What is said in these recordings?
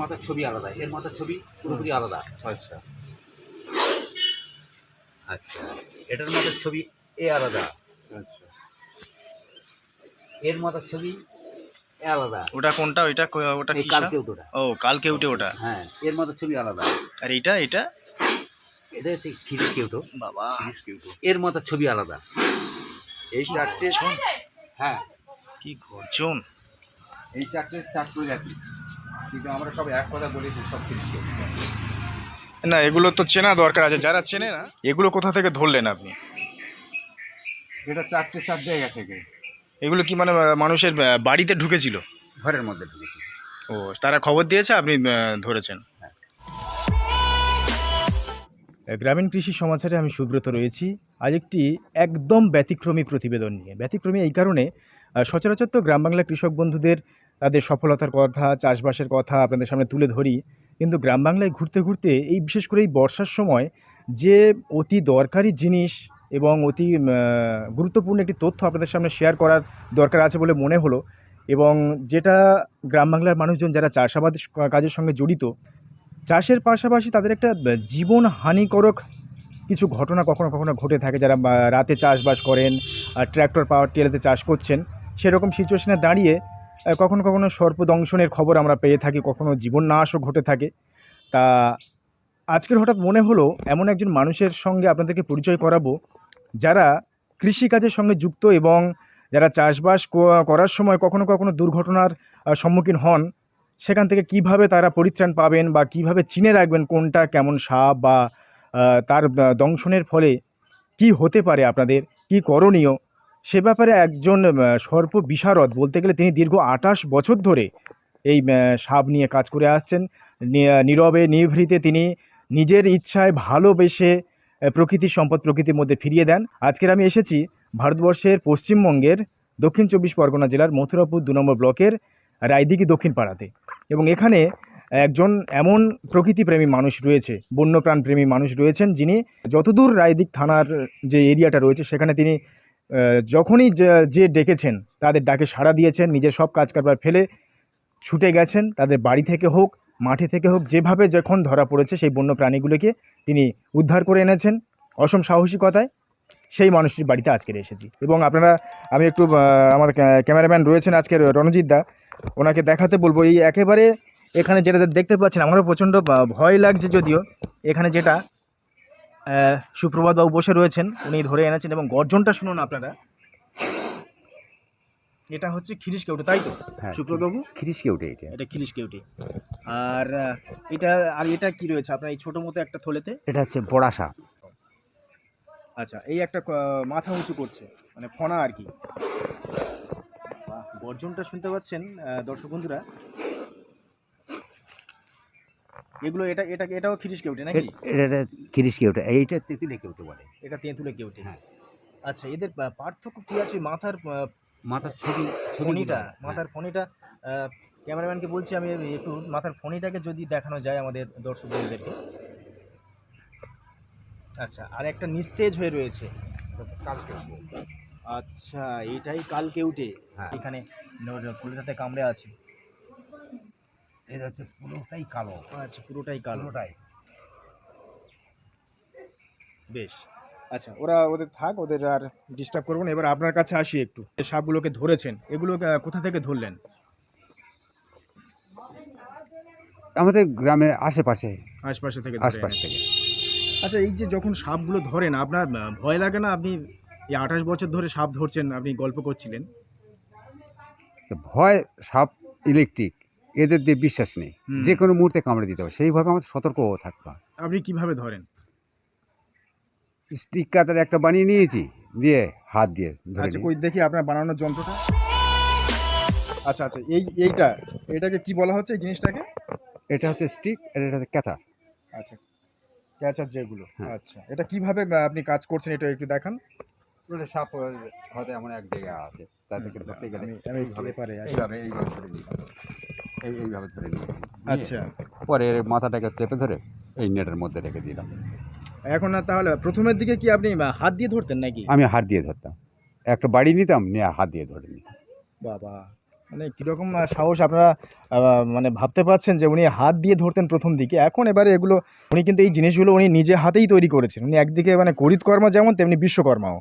মাথার ছবি আলাদা এর মাথার ছবি পুরোপুরি আলাদা। আচ্ছা। আচ্ছা এটার মাথার ছবি এ আলাদা। আচ্ছা। এর মাথার ছবি এ আলাদা। ওটা কোনটা? ওইটা ওটা কি কালকে ওটা। ও কালকে উঠে ওটা। হ্যাঁ এর মাথার ছবি আলাদা। আর এইটা এটা এটা হচ্ছে খিরিস কেউটো বাবা। এর মাথার ছবি আলাদা। এই চারটে হ্যাঁ। কি গর্জন। এই চারটে চার প্রজাতি কিন্তু আমরা সব এক কথা বলি সব কৃষি না এগুলো তো চেনা দরকার আছে যারা চেনে না এগুলো কোথা থেকে ধরলেন আপনি? এটা চারটে চার জায়গা থেকে। এগুলো কি মানে মানুষের বাড়িতে ঢুকেছিল? ঘরের মধ্যে ঢুকেছি ও তারা খবর দিয়েছে আপনি ধরেছেন? গ্রামীণ কৃষি সমাচারে আমি সুব্রত রয়েছি। আজ একটি একদম ব্যতিক্রমী প্রতিবেদন নিয়ে। ব্যতিক্রমী এই কারণে সচরাচর তো গ্রাম বাংলা কৃষক বন্ধুদের তাদের সফলতার কথা, চাষবাসের কথা আপনাদের সামনে তুলে ধরি। কিন্তু গ্রাম বাংলায় ঘুরতে ঘুরতে এই বিশেষ করে এই বর্ষার সময় যে অতি দরকারি জিনিস এবং অতি গুরুত্বপূর্ণ একটি তথ্য আপনাদের সামনে শেয়ার করার দরকার আছে বলে মনে হলো এবং যেটা গ্রাম বাংলার মানুষজন যারা চাষাবাদ কাজের সঙ্গে জড়িত, চাষের পাশাপাশি তাদের একটা জীবন হানিকরক কিছু ঘটনা কখনো কখনো ঘটে থাকে। যারা রাতে চাষবাস করেন আর ট্র্যাক্টর পাওয়ার টেলাতে চাষ করছেন, সেরকম সিচুয়েশনে দাঁড়িয়ে কখনো কখনো সর্পদংশনের খবর আমরা পেয়ে থাকি, কখনো জীবন নাশও ঘটে থাকে। তা আজকের হঠাৎ মনে হলো, এমন একজন মানুষের সঙ্গে আপনাদেরকে পরিচয় করাবো, যারা কৃষিকাজের সঙ্গে যুক্ত এবং যারা চাষবাস করার সময় কখনো কখনো দুর্ঘটনার সম্মুখীন হন, সেখান থেকে কীভাবে তারা পরিত্রাণ পাবেন বা কীভাবে চিনে রাখবেন কোনটা কেমন সাপ বা তার দংশনের ফলে কি হতে পারে আপনাদের, কি করণীয় সে ব্যাপারে একজন সর্প বিশারদ বলতে গেলে তিনি দীর্ঘ আঠাশ বছর ধরে এই সাপ নিয়ে কাজ করে আসছেন। নীরবে নিভৃতে তিনি নিজের ইচ্ছায় ভালোবেসে আহ, প্রকৃতির সম্পদ প্রকৃতির মধ্যে ফিরিয়ে দেন। আজকের আমি এসেছি ভারতবর্ষের পশ্চিমবঙ্গের দক্ষিণ চব্বিশ পরগনা জেলার মথুরাপুর দু নম্বর ব্লকের রায়দিঘি দক্ষিণ পাড়াতে। এবং এখানে একজন এমন প্রকৃতিপ্রেমী মানুষ রয়েছে বন্যপ্রাণপ্রেমী মানুষ রয়েছেন যিনি যতদূর রায়দিক থানার যে এরিয়াটা রয়েছে সেখানে তিনি যখনই যে- ডেকেছেন, তাদের ডাকে সাড়া দিয়েছেন, নিজের সব কাজ কারবার ফেলে ছুটে গেছেন, তাদের বাড়ি থেকে হোক, মাঠে থেকে হোক, যেভাবে যখন ধরা পড়েছে সেই বন্য প্রাণীগুলোকে তিনি উদ্ধার করে এনেছেন। অসম সাহসিকতায় সেই মানুষটির বাড়িতে আজকের এসেছি। এবং আপনারা, আমি একটু আমার ক্যামেরাম্যান রয়েছেন আজকের রণজিৎ দা। ওনাকে দেখাতে বলব, এই একেবারে এখানে যেটা দেখতে পাচ্ছেন, আমারও প্রচণ্ড ভয় লাগছে যদিও, এখানে যেটা আহ, সুপ্রভাত বাবু বসে রয়েছেন। উনি ধরে এনেছেন এবং গর্জনটা শুনুন আপনারা। এটা হচ্ছে খিরিশ কেউটে তাই তো? হ্যাঁ সুব্রত বাবু? খিরিস কেউটে এটা। এটা খিরিশ কেউটে। আর এটা আর এটা কি রয়েছে? আপনার এই ছোট মতো একটা থলেতে? এটা হচ্ছে বড়া সাপ। আচ্ছা এই একটা মাথা উঁচু করছে মানে ফনা আর কি। গর্জনটা শুনতে পাচ্ছেন দর্শক বন্ধুরা। এগুলো এটা এটা এটাও খিরিশ কেউটে নাকি? এটা এটা খিরিস কেউটে। এইটা তেঁতুলে কেউটে বলে। এটা তেঁতুলে কেউটে। হ্যাঁ। আচ্ছা এদের পার্থক্য কি আছে মাথার মাথার ছবি ফণিটা? হ্যাঁ। মাথার ফণিটা ক্যামেরাম্যানকে বলছি আমি একটু মাথার ফণিটাকে যদি দেখানো যায় আমাদের দর্শক বন্ধুদেরকে আচ্ছা আর একটা নিস্তেজ হয়ে রয়েছে। কালকে আচ্ছা এটাই কালকে উঠে হ্যাঁ। এখানে ফুলটাতে কামড়ে আছে। এটা হচ্ছে পুরোটাই কালো। আচ্ছা পুরোটাই কালো। পুরোটাই। বেশ। আচ্ছা ওরা ওদের থাক ওদের আর ডিস্টার্ব করব না। এবার আপনার কাছে আসি একটু। সাপগুলোকে ধরেছেন এগুলো কোথা থেকে ধরলেন? আমাদের গ্রামের আশেপাশে। আশপাশে থেকে আশপাশ থেকে। আচ্ছা এই যে যখন সাপগুলো ধরেন আপনার ভয় লাগে না? আপনি এই আঠাশ বছর ধরে সাপ ধরছেন আপনি গল্প করছিলেন? তো ভয় সাপ ইলেকট্রিক এদের দিয়ে বিশ্বাস নেই। হুম। যে কোনো মুহূর্তে কামড়ে দিতে হবে সেইভাবে আমাদের সতর্ক থাকতে হয়। আপনি কীভাবে ধরেন? স্টিক কাতার একটা বানিয়ে নিয়েছি দিয়ে হাত দিয়ে ধরে আচ্ছা নিই। কই দেখি আপনার বানানোর যন্ত্রটা। আচ্ছা আচ্ছা এই এইটা এটাকে কি বলা হচ্ছে এই জিনিসটাকে? এটা হচ্ছে স্টিক আর এটা হচ্ছে ক্যাথার। আচ্ছা ক্যাচার যেগুলো। হ্যাঁ। আচ্ছা এটা কীভাবে আহ, আপনি কাজ করছেন এটা একটু দেখান। ওটা সাপ হয়তো এমন এক জায়গায় আছে তাদেরকে ধরতে গেলে আমি আমি এইভাবে পেপারে আসি। এইভাবে এইভাবে ধরে নিই। এই এইভাবে ধরে আচ্ছা। পরে এর মাথাটাকে চেপে ধরে এই নেটের মধ্যে রেখে দিলাম। এখন না তাহলে প্রথমের দিকে কি আপনি হাত দিয়ে ধরতেন নাকি? আমি হাত দিয়ে ধরতাম। একটা বাড়ি নিতাম নিয়ে হাত দিয়ে ধরে নিতাম। বাবা মানে কীরকম সাহস আপনারা মানে ভাবতে পারছেন যে উনি হাত দিয়ে ধরতেন প্রথম দিকে। এখন এবারে এগুলো উনি কিন্তু এই জিনিসগুলো উনি নিজে হাতেই তৈরি করেছেন। উনি একদিকে মানে করিতকর্মা যেমন তেমনি বিশ্বকর্মাও।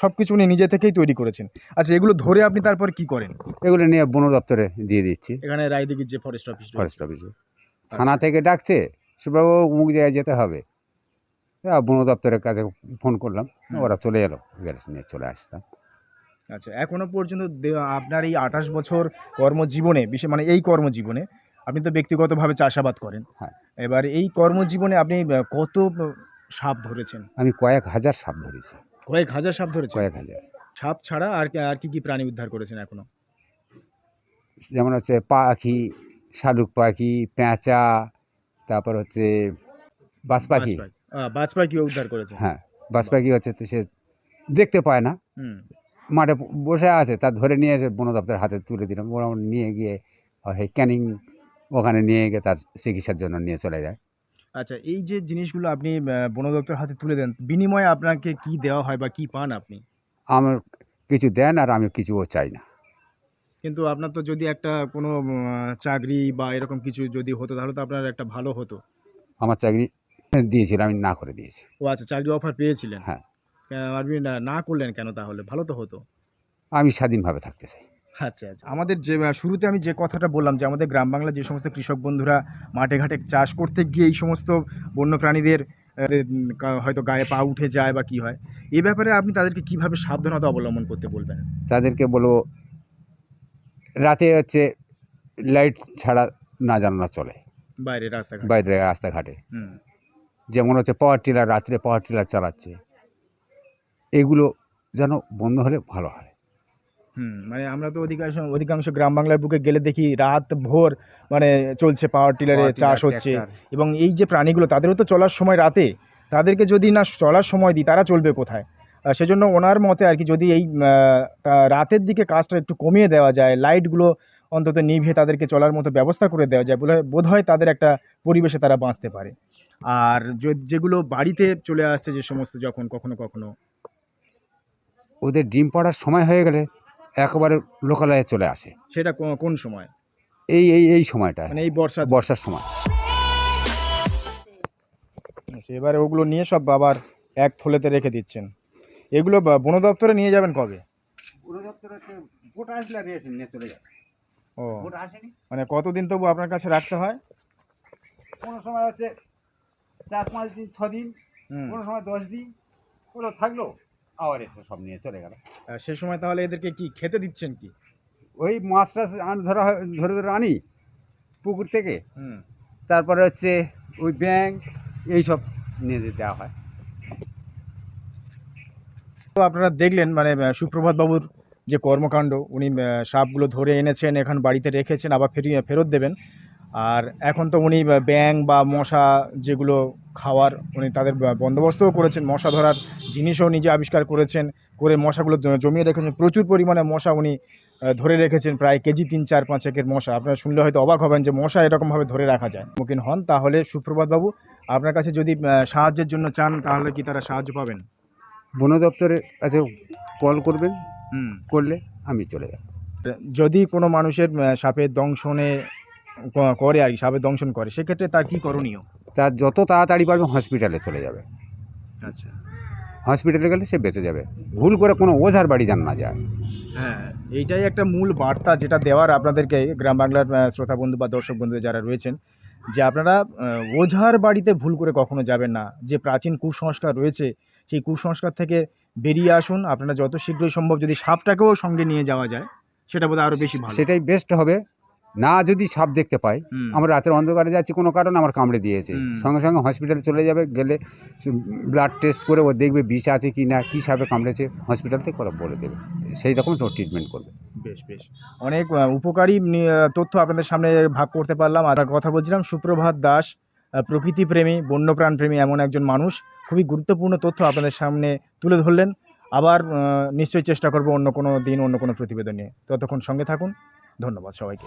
সব কিছু উনি নিজে থেকেই তৈরি করেছেন। আচ্ছা এগুলো ধরে আপনি তারপর কি করেন? এগুলো নিয়ে বন দপ্তরে দিয়ে দিচ্ছি। এখানে রায়দিঘির যে ফরেস্ট অফিস ফরেস্ট অফিসে থানা থেকে ডাকছে সুব্রবাবু অমুক জায়গায় যেতে হবে। বন দপ্তরের কাছে ফোন করলাম ওরা চলে এলো গ্যারেজ নিয়ে চলে আসতাম আচ্ছা এখনও পর্যন্ত আপনার এই আঠাশ বছর কর্মজীবনে বিশেষ মানে এই কর্মজীবনে আপনি তো ব্যক্তিগতভাবে চাষাবাদ করেন। হ্যাঁ। এবার এই কর্মজীবনে আপনি কত সাপ ধরেছেন? আমি কয়েক হাজার সাপ ধরেছি। কয়েক হাজার সাপ ধরেছে? কয়েক হাজার। সাপ ছাড়া আর কি- আর কি কি প্রাণী উদ্ধার করেছেন এখনও? যেমন হচ্ছে পাখি শালুক পাখি পেঁচা তারপর হচ্ছে বাজ পাখি বাজ পাখি। পাখিও উদ্ধার করেছে? হ্যাঁ বাজ পাখি হচ্ছে তো সে দেখতে পায় না। মাঠে বসে আছে তা ধরে নিয়ে এসে বন দপ্তরের হাতে তুলে দিলাম। ওরা নিয়ে গিয়ে ক্যানিং ওখানে নিয়ে গিয়ে তার চিকিৎসার জন্য নিয়ে চলে যায়। আচ্ছা এই যে জিনিসগুলো আপনি বন দপ্তর হাতে তুলে দেন বিনিময়ে আপনাকে কি দেওয়া হয় বা কি পান আপনি? আমার কিছু দেন আর আমি কিছুও চাই না। কিন্তু আপনার তো যদি একটা কোনো চাকরি বা এরকম কিছু যদি হতো তাহলে তো আপনার একটা ভালো হতো। আমার চাকরি দিয়েছিল আমি না করে দিয়েছি। ও আচ্ছা চাকরি অফার পেয়েছিলেন? হ্যাঁ। আপনি না- না করলেন কেন তাহলে? ভালো তো হতো। আমি স্বাধীনভাবে থাকতে চাই। আচ্ছা আচ্ছা। আমাদের যে শুরুতে আমি যে কথাটা বললাম যে আমাদের গ্রাম বাংলা যে সমস্ত কৃষক বন্ধুরা মাঠে ঘাটে চাষ করতে গিয়ে এই সমস্ত বন্য প্রাণীদের হয়তো গায়ে পা উঠে যায় বা কি হয় এ ব্যাপারে আপনি তাদেরকে কীভাবে সাবধানতা অবলম্বন করতে বলবেন? তাদেরকে বলব রাতে হচ্ছে লাইট ছাড়া না জানানো চলে। বাইরে রাস্তাঘাট। বাইরে রাস্তাঘাটে। যেমন হচ্ছে পাওয়ার টিলার রাত্রে পাওয়ার টিলার চালাচ্ছে। এগুলো যেন বন্ধ হলে ভালো হয়। হুম মানে আমরা তো অধিকাংশ অধিকাংশ গ্রাম বাংলার বুকে গেলে দেখি রাত ভোর মানে চলছে পাওয়ার টিলারে চাষ হচ্ছে। এবং এই যে প্রাণীগুলো তাদেরও তো চলার সময় রাতে। তাদেরকে যদি না চলার সময় দিই তারা চলবে কোথায়? সেজন্য ওনার মতে আর কি যদি এই রাতের দিকে কাজটা একটু কমিয়ে দেওয়া যায় লাইটগুলো অন্তত নিভিয়ে তাদেরকে চলার মতো ব্যবস্থা করে দেওয়া যায় বোধহয় বোধহয় তাদের একটা পরিবেশে তারা বাঁচতে পারে। আর যেগুলো বাড়িতে চলে আসছে যে সমস্ত যখন কখনো কখনো? ওদের ডিম পড়ার সময় হয়ে গেলে একেবারে লোকালয়ে চলে আসে। সেটা কোন সময়? এই এই এই সময়টা মানে এই বর্ষা বর্ষার সময়। আচ্ছা, এবারে ওগুলো নিয়ে সব আবার এক থলেতে রেখে দিচ্ছেন। এগুলো বন দপ্তরে নিয়ে যাবেন কবে? আর এসে নিয়ে চলে যায় ও মানে কতদিন তবু আপনার কাছে রাখতে হয়? কোনো সময় হচ্ছে চার পাঁচ দিন ছ দিন হুম। কোনো সময় দশ দিন ওগুলো থাকল। আবার এসে সব নিয়ে চলে গেল। আর সে সময় তাহলে এদেরকে কি খেতে দিচ্ছেন কি? ওই মাছ টাছ ধরা হয়- ধরে ধরে আনি পুকুর থেকে। হুম। তারপরে হচ্ছে ওই ব্যাং এইসব নিয়ে যেতে দেওয়া হয়। তো আপনারা দেখলেন মানে আহ, সুপ্রভাত বাবুর যে কর্মকাণ্ড উনি আহ, সাপগুলো ধরে এনেছেন এখন বাড়িতে রেখেছেন আবার ফেরত দেবেন। আর এখন তো উনি আহ, ব্যাং বা মশা যেগুলো খাওয়ার উনি তাদের বন্দোবস্তও করেছেন মশা ধরার জিনিসও নিজে আবিষ্কার করেছেন করে মশাগুলো জমিয়ে রেখেছেন। প্রচুর পরিমাণে মশা উনি ধরে রেখেছেন প্রায় কেজি তিন চার পাঁচ একের মশা। আপনারা শুনলে হয়তো অবাক হবেন যে মশা এরকমভাবে ধরে রাখা যায়। সম্মুখীন হন তাহলে সুপ্রভাত বাবু আপনার কাছে যদি সাহায্যের জন্য চান তাহলে কি তারা সাহায্য পাবেন? বন দপ্তরের কাছে কল করবেন হুম। করলে আমি চলে যাব। যদি কোনো মানুষের সাপের দংশনে করে আর কি সাপের দংশন করে সেক্ষেত্রে তার কি করণীয়? তার যত তাড়াতাড়ি পারবে হসপিটালে চলে যাবে। আচ্ছা। হসপিটালে গেলে সে বেঁচে যাবে। ভুল করে কোনো ওঝার বাড়ি যান না যায়। হ্যাঁ এইটাই একটা মূল বার্তা যেটা দেওয়ার আপনাদেরকে গ্রাম বাংলার শ্রোতা বন্ধু বা দর্শক বন্ধু যারা রয়েছেন যে আপনারা ওঝার বাড়িতে ভুল করে কখনো যাবেন না। যে প্রাচীন কুসংস্কার রয়েছে সেই কুসংস্কার থেকে বেরিয়ে আসুন। আপনারা যত শীঘ্রই সম্ভব যদি সাপটাকেও সঙ্গে নিয়ে যাওয়া যায় সেটা বোধহয় আরও বেশি ভালো। সেটাই বেস্ট হবে। না যদি সাপ দেখতে পাই আমরা রাতের অন্ধকারে যাচ্ছি কোনো কারণে আমার কামড়ে দিয়েছে। সঙ্গে সঙ্গে হসপিটালে চলে যাবে গেলে ব্লাড টেস্ট করে ও দেখবে বিষ আছে কি না কী সাপে কামড়েছে হসপিটাল থেকে ওরা বলে দেবে। সেই রকম ট্রিটমেন্ট করবে। বেশ বেশ। অনেক উপকারী তথ্য আপনাদের সামনে ভাগ করতে পারলাম। আর কথা বলছিলাম সুপ্রভাত দাস প্রকৃতিপ্রেমী বন্যপ্রাণ প্রেমী এমন একজন মানুষ। খুবই গুরুত্বপূর্ণ তথ্য আপনাদের সামনে তুলে ধরলেন। আবার নিশ্চয়ই চেষ্টা করব অন্য কোনো দিন অন্য কোনো প্রতিবেদন নিয়ে। ততক্ষণ সঙ্গে থাকুন। どんな場所はいけ。